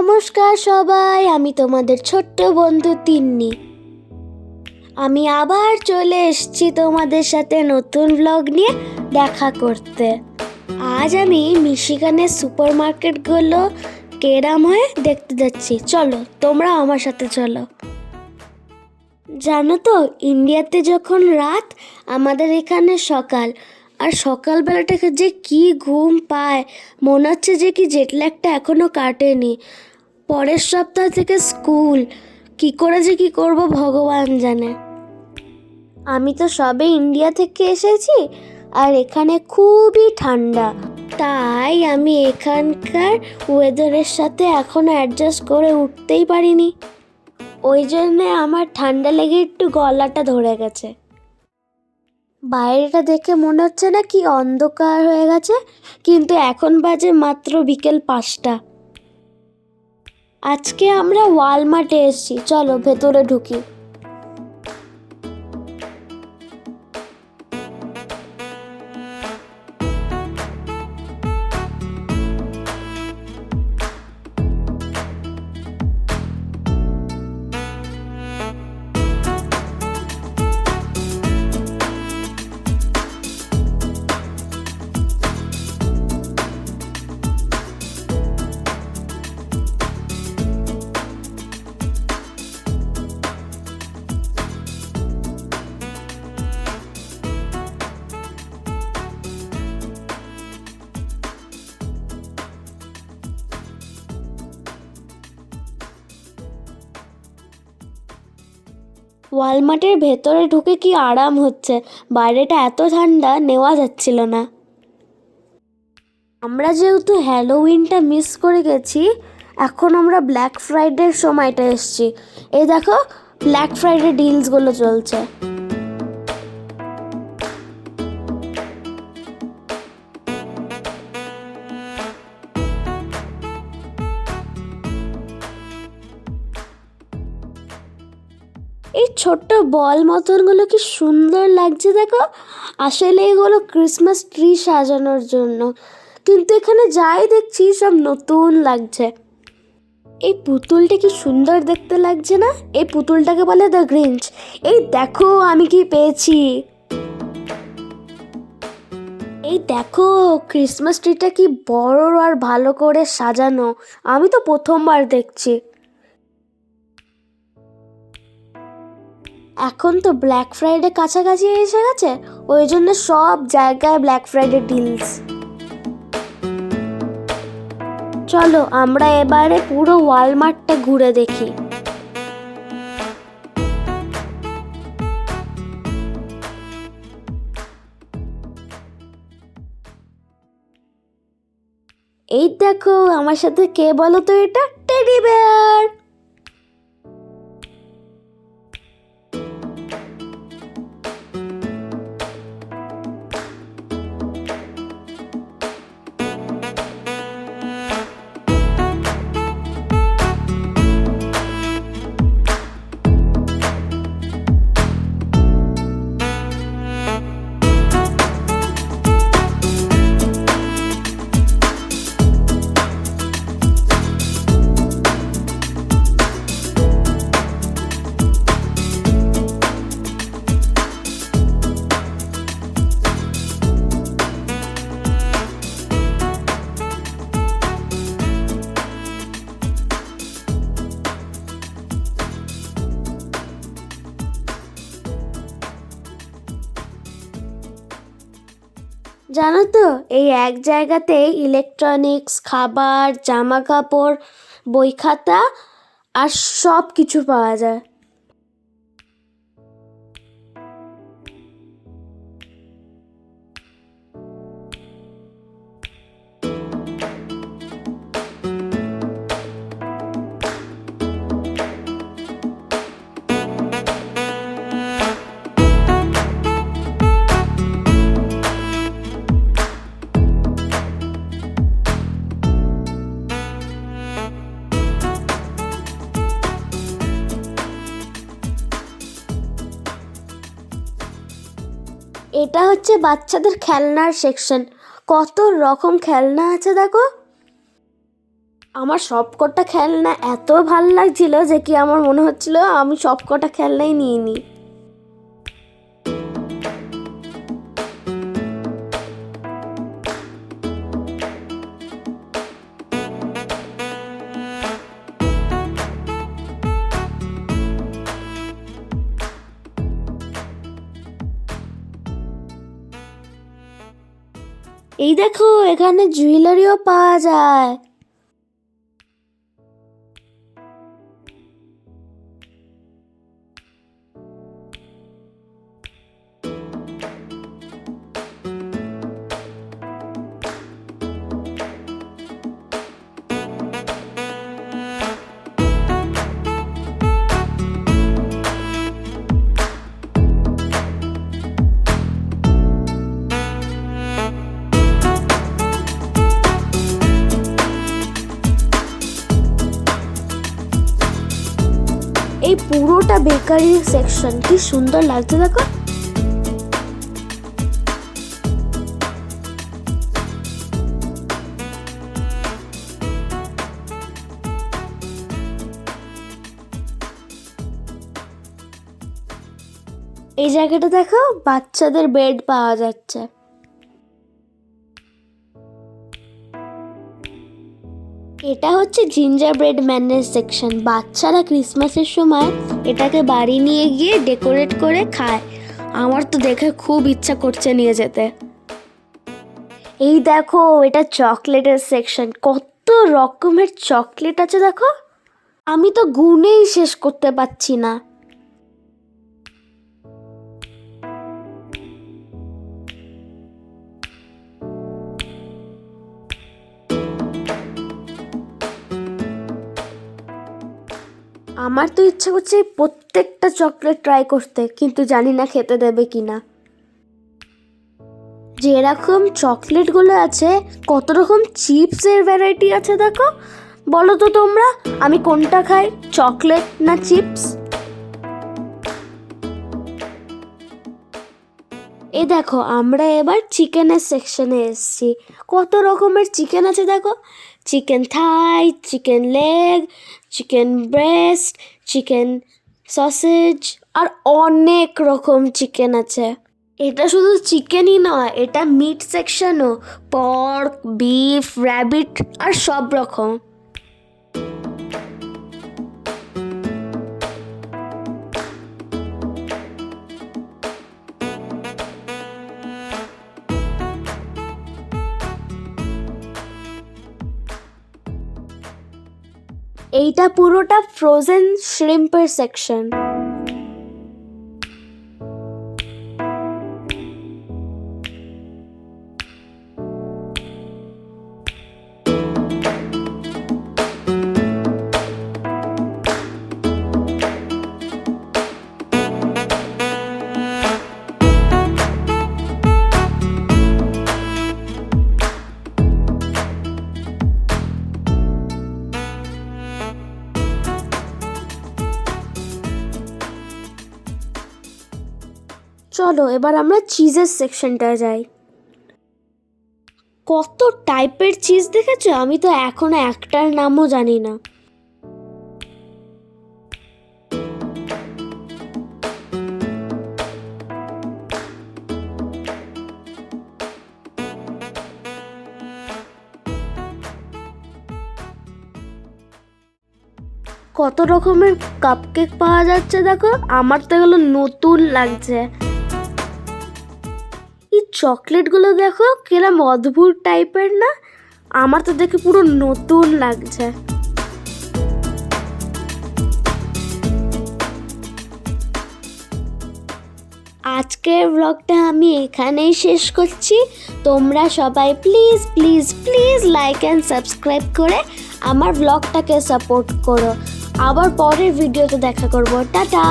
নমস্কার সবাই, আমি তোমাদের ছোট্ট বন্ধু তিন্নি। আমি আবার চলে এসেছি তোমাদের সাথে নতুন ব্লগ নিয়ে দেখা করতে। আজ আমি মিশিগানের সুপার মার্কেটগুলো কেরাম হয়ে দেখতে যাচ্ছি। চলো, তোমরা আমার সাথে চলো। জানো তো, ইন্ডিয়াতে যখন রাত, আমাদের এখানে সকাল। আর সকালবেলাটাকে যে কি ঘুম পায়, মনে হচ্ছে যে কি জেটল্যাগটা এখনও কাটেনি। পরের সপ্তাহ থেকে স্কুল। কি করে যে কি করব ভগবান জানে। আমি তো সবে ইন্ডিয়া থেকে এসেছি আর এখানে খুবই ঠান্ডা। তাই আমি এখানকার ওয়েদারের সাথে এখনও অ্যাডজাস্ট করে উঠতেই পারিনি। ওই জন্যে আমার ঠান্ডা লেগে একটু গলাটা ধরে গেছে। বাইরেটা দেখে মনে হচ্ছে না কি অন্ধকার হয়ে গেছে, কিন্তু এখন বাজে মাত্র বিকেল পাঁচটা। আজকে আমরা ওয়ালমার্টে এসেছি। চলো ভেতরে ঢুকি। ওয়ালমার্টের ভেতরে ঢুকে কি আরাম হচ্ছে? বাইরেটা এত ঠান্ডা, নেওয়া যাচ্ছিল না। আমরা যেহেতু হ্যালোউইনটা মিস করে গেছি, এখন আমরা ব্ল্যাক ফ্রাইডের সময়টা এসছি। এই দেখো, ব্ল্যাক ফ্রাইডে ডিলসগুলো চলছে। ছোট্ট বল মতনগুলো কি সুন্দর লাগছে দেখো। আসলে এগুলো ক্রিসমাস ট্রি সাজানোর জন্য। কিন্তু এখানে যাই দেখছি সব নতুন লাগছে। এই পুতুলটা কি সুন্দর দেখতে লাগছে না? এই পুতুলটাকে বলে দ্য গ্রিঞ্চ এই দেখো আমি কি পেয়েছি। এই দেখো ক্রিসমাস ট্রিটা কি বড় আর ভালো করে সাজানো। আমি তো প্রথমবার দেখছি। এখন তো ব্ল্যাক ফ্রাইডে কাছাকাছি এসে গেছে, ওই জন্য সব জায়গায় ব্ল্যাক ফ্রাইডে ডিলস চলো আমরা এবারে পুরো ওয়ালমার্টটা ঘুরে দেখি। এই দেখো, আমার সাথে কে বলো তো এটা? টেডি বেয়ার জানো তো, এই এক জায়গাতে ইলেকট্রনিক্স খাবার জামা কাপড় বই খাতা আর সব কিছু পাওয়া যায়। এটা হচ্ছে বাচ্চাদের খেলনার সেকশন কত রকম খেলনা আছে দেখো। আমার সবকটা খেলনা এত ভালো লাগছিল যে কি আমার মনে হচ্ছিল আমি সবকটা খেলনাই নিয়ে নিই। এই দেখো এখানে জুয়েলারিও পাওয়া যায়। বেকারি সেকশন কি সুন্দর লাগছে দেখো। এই জায়গাটা দেখো বাচ্চাদের বেড পাওয়া যাচ্ছে। এটা হচ্ছে জিঞ্জার ব্রেড ম্যানের সেকশন বাচ্চারা ক্রিসমাসের সময় এটাকে বাড়ি নিয়ে গিয়ে ডেকোরেট করে খায়। আমার তো দেখে খুব ইচ্ছা করছে নিয়ে যেতে। এই দেখো, এটা চকলেটের সেকশন কত রকমের চকলেট আছে দেখো। আমি তো গুনেই শেষ করতে পারছি না। আমার তো ইচ্ছা করছে প্রত্যেকটা চকলেট ট্রাই করতে, কিন্তু জানি না খেতে দেবে কি না যেরকম চকলেটগুলো আছে, কত রকম চিপসের ভ্যারাইটি আছে দেখো। বলো তো তোমরা, আমি কোনটা খাই, চকলেট না চিপস এ দেখো, আমরা এবার চিকেনের সেকশনে এসেছি। কত রকমের চিকেন আছে দেখো? Chicken thigh chicken leg chicken breast chicken sausage আর অনেক রকম চিকেন আছে। এটা শুধু চিকেনই নয়, এটা মিট সেকশনও পর্ক বিফ র্যাবিট আর সব রকম। এইটা পুরোটা ফ্রোজেন শ্রিম্পের সেকশন চলো, এবার আমরা চিজের সেকশনটায় যাই। কত টাইপের চিজ দেখেছ? আমি তো এখনও একটার নামও জানি না। কত রকমের কাপকেক পাওয়া যাচ্ছে দেখো? আমার তো এগুলো নতুন লাগছে। চকলেটগুলো দেখো, কিরম অদ্ভুত টাইপের না? আমার তো দেখে পুরো নতুন লাগছে। আজকের ব্লগটা আমি এখানেই শেষ করছি। তোমরা সবাই please please please like and subscribe করে আমার ব্লগটাকে সাপোর্ট করো। আবার পরের ভিডিওতে দেখা করব। টাটা!